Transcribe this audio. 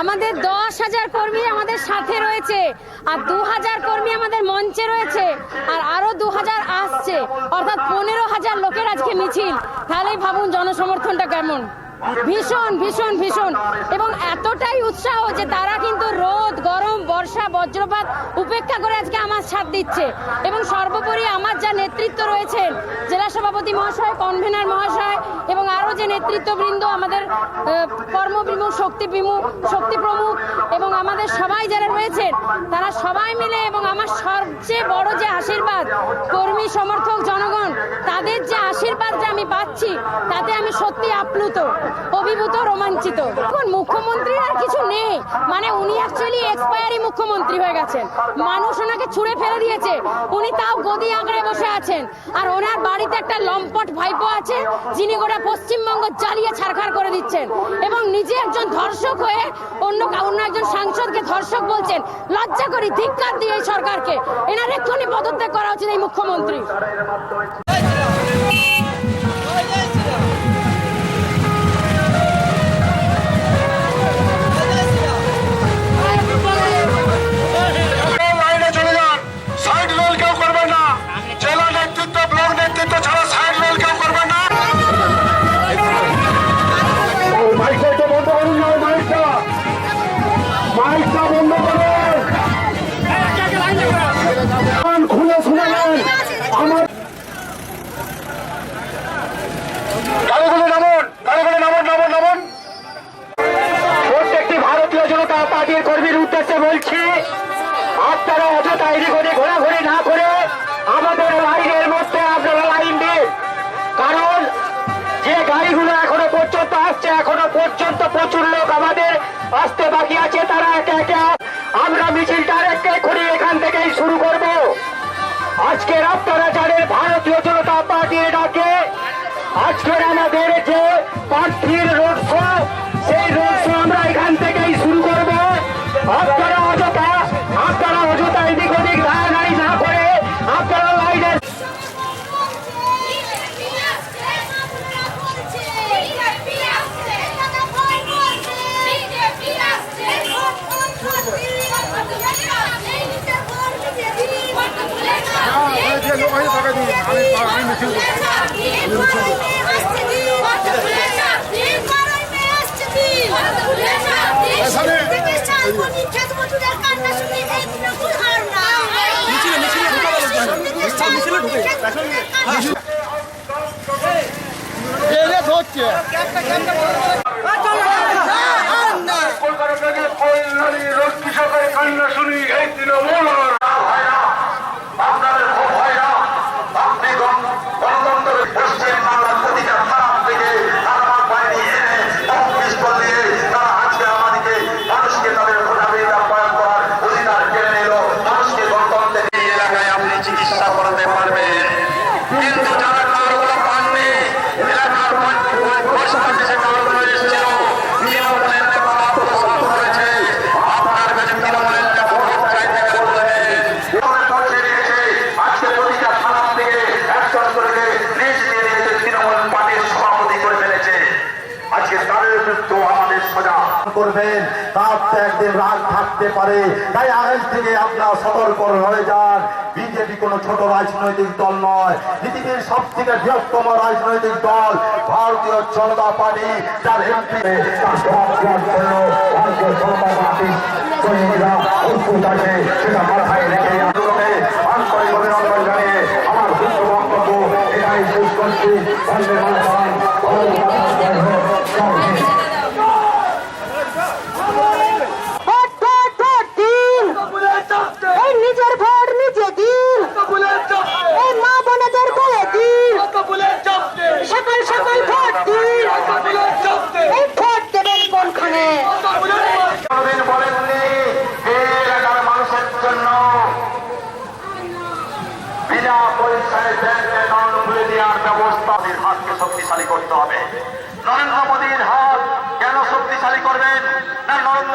আমাদের দশ হাজার কর্মী আমাদের সাথে রয়েছে, আর দু হাজার কর্মী আমাদের মঞ্চে রয়েছে, আর আরও দু হাজার আসছে। অর্থাৎ পনেরো হাজার লোকের আজকে মিছিল। তাহলেই ভাবুন জনসমর্থনটা কেমন? ভীষণ ভীষণ ভীষণ। এবং এতটাই উৎসাহ যে তারা কিন্তু রোদ, গরম, বর্ষা, বজ্রপাত উপেক্ষা করে আজকে আমার সাথ দিচ্ছে। এবং সর্বোপরি আমার যা নেতৃত্ব রয়েছেন, জেলা সভাপতি মহাশয় কনভেনার মহাশয় এবং আরও যে নেতৃত্ববৃন্দ, আমাদের কর্মবিমুখ শক্তি বিমুখ শক্তি প্রমুখ এবং আমাদের সবাই যারা রয়েছেন, তারা সবাই মিলে এবং আমার সবচেয়ে বড় যে আশীর্বাদ, কর্মী, সমর্থক, জনগণ, তাদের যে আশীর্বাদটা আমি পাচ্ছি, তাতে আমি সত্যি অভিভূত রোমাঞ্চিত। এখন আর কিছু নেই। মানে উনি অ্যাকচুয়ালি এক্সপায়ারি মুখ্যমন্ত্রী হয়ে গেছেন। মানুষ ওনাকে ফেলে দিয়েছে। উনি তাও গদি আঁকড়ে বসে আছেন। আর ওনার বাড়িতে একটা লম্পট ভাইপো আছে, যিনি গোটা পশ্চিমবঙ্গ জ্বালিয়ে ছাড়খাড় করে দিচ্ছেন। এবং নিজে একজন ধর্ষক হয়ে অন্য অন্য একজন সাংসদকে ধর্ষক বলছেন। লজ্জা করি, ধিক্কার দিয়ে এই সরকারকে। এনার এক্ষুনি পদত্যাগ করা উচিত এই মুখ্যমন্ত্রী। উদ্দেশ্যে বলছি, আপনারা অযথা এদিক ওদিক ঘোরাঘুরি না করে আমাদের লাইনের মধ্যে আপনারা লাইন দিন। কারণ যে গাড়িগুলো এখনও পর্যন্ত আসছে, এখনও পর্যন্ত প্রচুর লোক আমাদের আসতে বাকি আছে, তারা একে একে আমরা মিছিলটা একে করে এখান থেকেই শুরু করব। আজকের আপনারা জানেন, ভারতীয় জনতা পার্টির কলকাতা কল্যাণী রোড কৃষকের কান্না শুনি এই তৃণমূল করবেন। তার তো একদিন রাগ থাকতে পারে। তাই আগে থেকে আপনারা সতর্ক হয়ে যান। বিজেপি কোনো ছোট রাজনৈতিক দল নয়। পৃথিবীর সব থেকে বৃহত্তম রাজনৈতিক দল ভারতীয় জনতা পার্টি এমপি তার আছে, সেটা মাথায় রেখে বিনা পয়সায় ব্যাংক অ্যাকাউন্ট খুলে দেওয়ার ব্যবস্থা হাতকে শক্তিশালী করতে হবে। নরেন্দ্র মোদীর হাত কেন শক্তিশালী করবেন? না নরেন্দ্র